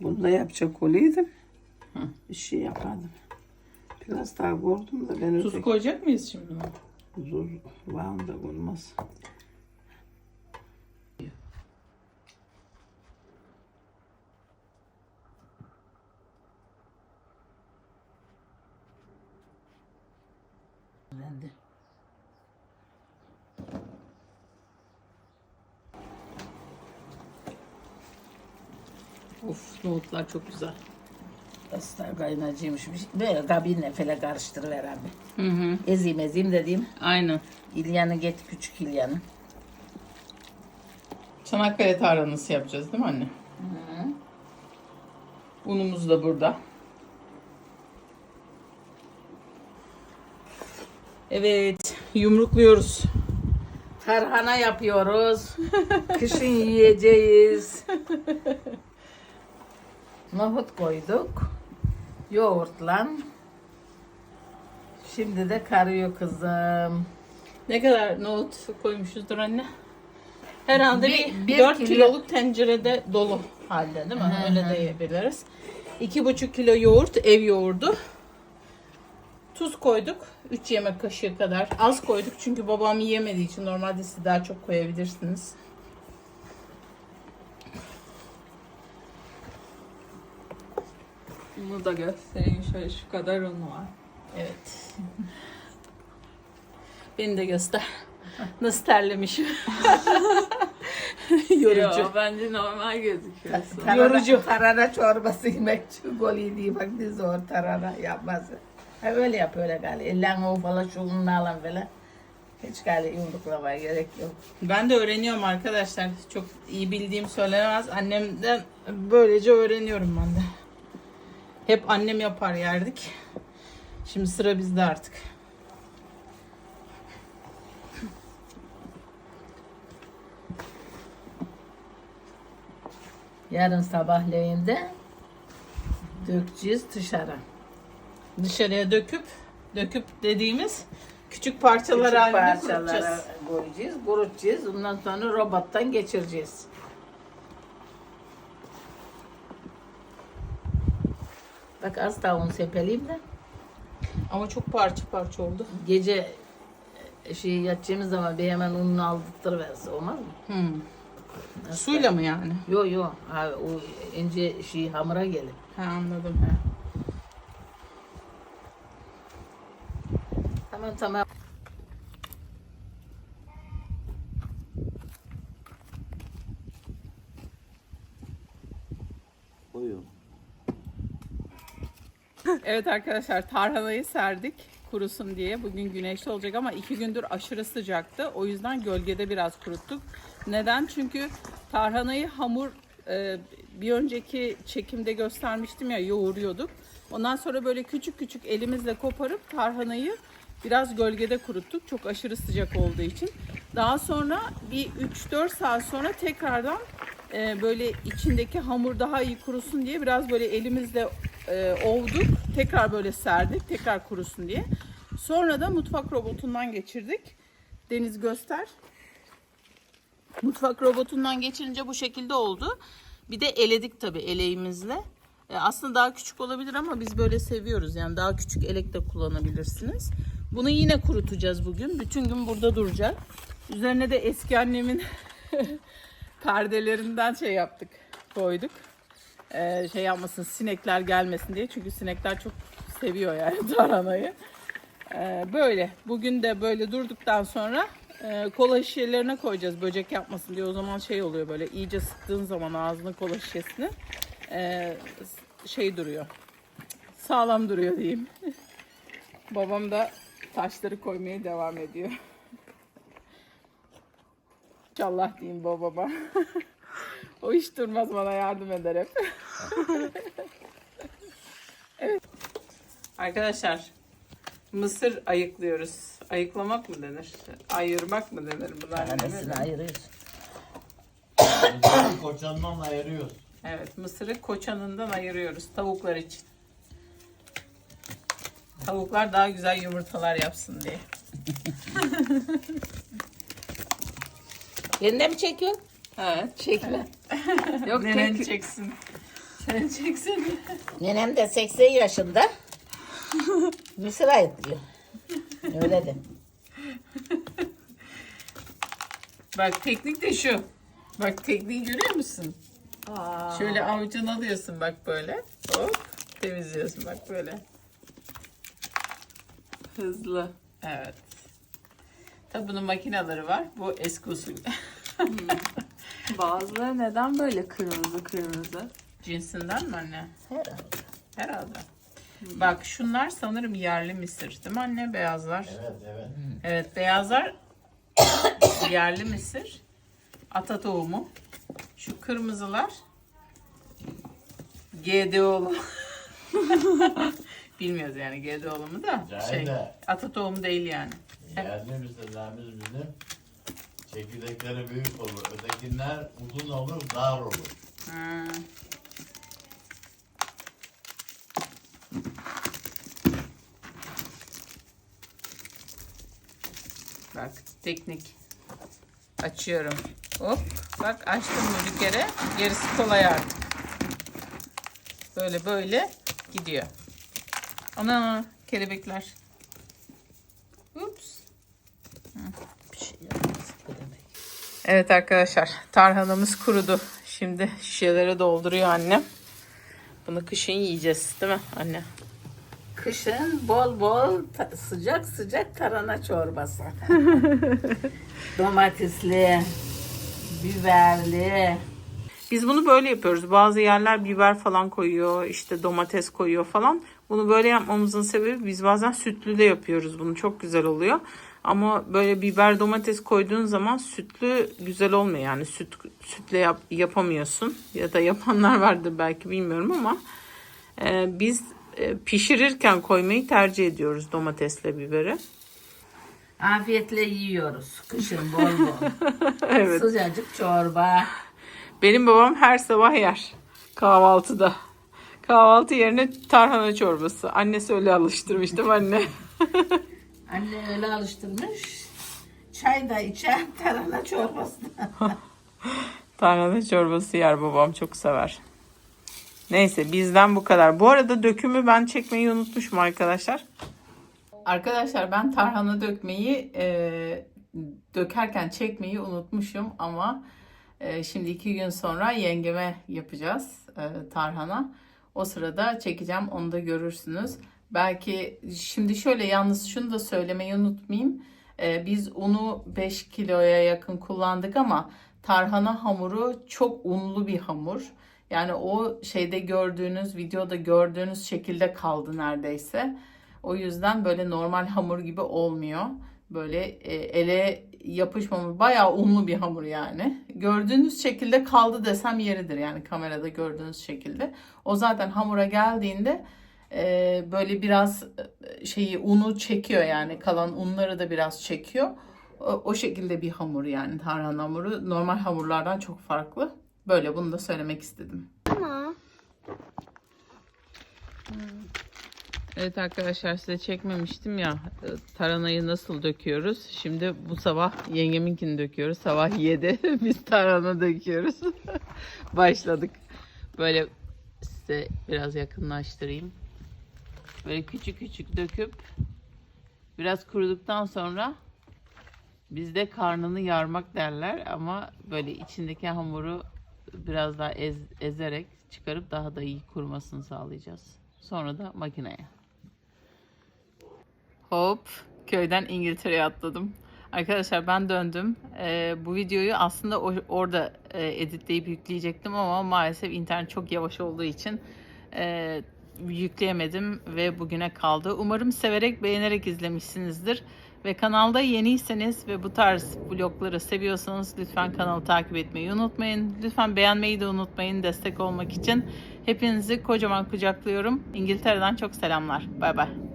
Bunu da yapacak olaydım. Bir şey yapardım. Biraz daha koydum da ben Tuz öteki koyacak mıyız şimdi? zor var da olmaz. Ben de. Of nohutlar çok güzel. Aslar kaynacıymış. Böyle kabinle fele karıştırıver abi. Hı hı. Ezeyim ezeyim dediğim. Aynen. İlyanı get küçük İlyanı. Çanakkale tarhanası yapacağız değil mi anne? Unumuz da burada. Evet, yumrukluyoruz. Tarhana yapıyoruz. Kışın yiyeceğiz. Nohut koyduk. Yoğurtla. Şimdi de karıyor kızım. Ne kadar nohut koymuşuzdur anne? Herhalde Bir- bir, bir 4 kilo- kiloluk tencerede dolu halde değil mi? Öyle de yiyebiliriz. 2,5 kilo yoğurt, ev yoğurdu. Tuz koyduk. 3 yemek kaşığı kadar. Az koyduk çünkü babam yiyemediği için normalde siz daha çok koyabilirsiniz. Bunu da göstereyim. Şöyle şu kadar unu var. Evet. Beni de göster. Nasıl terlemişim. Yorucu. Yo, bence normal gözüküyor. Tarhana, Yorucu. Tarhana çorbası yemek çok golü diye bak ne zor tarhana yapması. Ha öyle yap öyle gali. Ellerini o falan şu ununu alan falan. Hiç gali yumruklamaya gerek yok. Ben de öğreniyorum arkadaşlar. Çok iyi bildiğim söylenemez. Annemden böylece öğreniyorum ben de. Hep annem yapar yerdik. Şimdi sıra bizde artık. Yarın sabahleyin de dökeceğiz dışarı. Dışarıya döküp döküp dediğimiz küçük parçalar Küçük halinde parçalara kurutacağız. koyacağız, kurutacağız. Ondan sonra robottan geçireceğiz. Bak az daha un sepeleyeyim de Ama çok parça parça oldu. gece e, şey yatacağımız zaman bir hemen ununu aldırtırıverse olmaz mı? Hmm. Suyla mı yani? Yo yo ha, o ince şey hamura gelir. Ha anladım. Tamam tamam. Buyur. Evet arkadaşlar tarhanayı serdik kurusun diye. Bugün güneşli olacak ama iki gündür aşırı sıcaktı. O yüzden gölgede biraz kuruttuk. Neden? Çünkü tarhanayı hamur e, bir önceki çekimde göstermiştim ya yoğuruyorduk. Ondan sonra böyle küçük küçük elimizle koparıp tarhanayı biraz gölgede kuruttuk. Çok aşırı sıcak olduğu için. Daha sonra bir 3-4 saat sonra tekrardan e, böyle içindeki hamur daha iyi kurusun diye biraz böyle elimizle e, ovduk. Tekrar böyle serdik. Tekrar kurusun diye. Sonra da mutfak robotundan geçirdik. Deniz göster. Mutfak robotundan geçirince bu şekilde oldu. Bir de eledik tabii eleğimizle. E, aslında daha küçük olabilir ama biz böyle seviyoruz. Yani daha küçük elek de kullanabilirsiniz. Bunu yine kurutacağız bugün. Bütün gün burada duracak. Üzerine de eski annemin perdelerinden şey yaptık. Koyduk. E, şey yapmasın sinekler gelmesin diye. Çünkü sinekler çok seviyor yani tarhanayı. E, böyle. Bugün de böyle durduktan sonra e, kola şişelerine koyacağız böcek yapmasın diye. O zaman şey oluyor böyle iyice sıktığın zaman ağzını kola şişesini e, şey duruyor. Sağlam duruyor diyeyim. Babam da taşları koymaya devam ediyor. İnşallah diyeyim babama. O hiç durmaz bana yardım eder hep. evet. Arkadaşlar mısır ayıklıyoruz. Ayıklamak mı denir? Ayırmak mı denir bunlar? Tanesini ayırıyoruz. Koçandan ayırıyoruz. Evet, mısırı koçanından ayırıyoruz tavuklar için. Tavuklar daha güzel yumurtalar yapsın diye. Beni de mi çekiyorsun? Evet. Çekme. Yok Nenen tek, çeksin. Sen çeksene. Nenem de 80 yaşında. Mısır ayıtlıyor. Öyle de. Bak teknik de şu. Bak tekniği görüyor musun? Şöyle avucunu alıyorsun bak böyle. Hop temizliyorsun bak böyle. Hızlı. Evet. Tabi bunun makineleri var. Bu eski usul. Bazıları neden böyle kırmızı kırmızı? Cinsinden mi anne? Herhalde. Herhalde. Bak şunlar sanırım yerli mısır değil mi anne? Beyazlar. Evet, evet. Evet beyazlar yerli mısır. Ata tohumu. Şu kırmızılar GDO'lu. Bilmiyoruz yani GDO'lu mu da şey Cahide. ata tohumu değil yani. Yerli mısırlarımız bizim çekirdekleri büyük olur. Ötekiler uzun olur, dar olur. Hmm. Bak teknik. Açıyorum. Hop. Bak açtım mı bir kere. Gerisi kolay artık. Böyle böyle gidiyor. Ana kelebekler. Ups. Bir şey yapmaz. Bu demek. Evet arkadaşlar tarhanamız kurudu. Şimdi şişelere dolduruyor annem. Bunu kışın yiyeceğiz değil mi anne? Kışın bol bol sıcak sıcak tarhana çorbası. Domatesli, biberli. Biz bunu böyle yapıyoruz. Bazı yerler biber falan koyuyor, işte domates koyuyor falan. Bunu böyle yapmamızın sebebi biz bazen sütlü de yapıyoruz bunu. Çok güzel oluyor. Ama böyle biber domates koyduğun zaman sütlü güzel olmuyor. Yani süt sütle yap- yapamıyorsun. Ya da yapanlar vardır belki bilmiyorum ama e, biz e, pişirirken koymayı tercih ediyoruz domatesle biberi. Afiyetle yiyoruz. Kışın bol bol. evet. Sıcacık çorba. Benim babam her sabah yer kahvaltıda. Kahvaltı yerine tarhana çorbası. Annesi öyle alıştırmış değil mi anne? Anne öyle alıştırmış. Çay da içer tarhana çorbası. tarhana çorbası yer babam çok sever. Neyse bizden bu kadar. Bu arada dökümü ben çekmeyi unutmuşum arkadaşlar. Arkadaşlar ben tarhana dökmeyi e, dökerken çekmeyi unutmuşum ama e, şimdi iki gün sonra yengeme yapacağız e, tarhana. O sırada çekeceğim onu da görürsünüz. Belki şimdi şöyle yalnız şunu da söylemeyi unutmayayım. E, biz unu 5 kiloya yakın kullandık ama tarhana hamuru çok unlu bir hamur. Yani o şeyde gördüğünüz, videoda gördüğünüz şekilde kaldı neredeyse. O yüzden böyle normal hamur gibi olmuyor. Böyle e, ele yapışmamış, bayağı unlu bir hamur yani. Gördüğünüz şekilde kaldı desem yeridir yani kamerada gördüğünüz şekilde. O zaten hamura geldiğinde e, böyle biraz e, şeyi unu çekiyor yani kalan unları da biraz çekiyor. O, o şekilde bir hamur yani tarhana hamuru normal hamurlardan çok farklı. Böyle bunu da söylemek istedim. Evet arkadaşlar size çekmemiştim ya e, taranayı nasıl döküyoruz. Şimdi bu sabah yengeminkini döküyoruz. Sabah 7 biz tarhana döküyoruz. Başladık. Böyle size biraz yakınlaştırayım. Böyle küçük küçük döküp biraz kuruduktan sonra bizde karnını yarmak derler ama böyle içindeki hamuru biraz daha ez- ezerek çıkarıp daha da iyi kurumasını sağlayacağız. Sonra da makineye. Hop köyden İngiltere'ye atladım. Arkadaşlar ben döndüm. Ee, bu videoyu aslında o- orada e, editleyip yükleyecektim ama maalesef internet çok yavaş olduğu için e, yükleyemedim ve bugüne kaldı. Umarım severek beğenerek izlemişsinizdir. Ve kanalda yeniyseniz ve bu tarz vlogları seviyorsanız lütfen kanalı takip etmeyi unutmayın. Lütfen beğenmeyi de unutmayın destek olmak için. Hepinizi kocaman kucaklıyorum. İngiltere'den çok selamlar. Bay bay.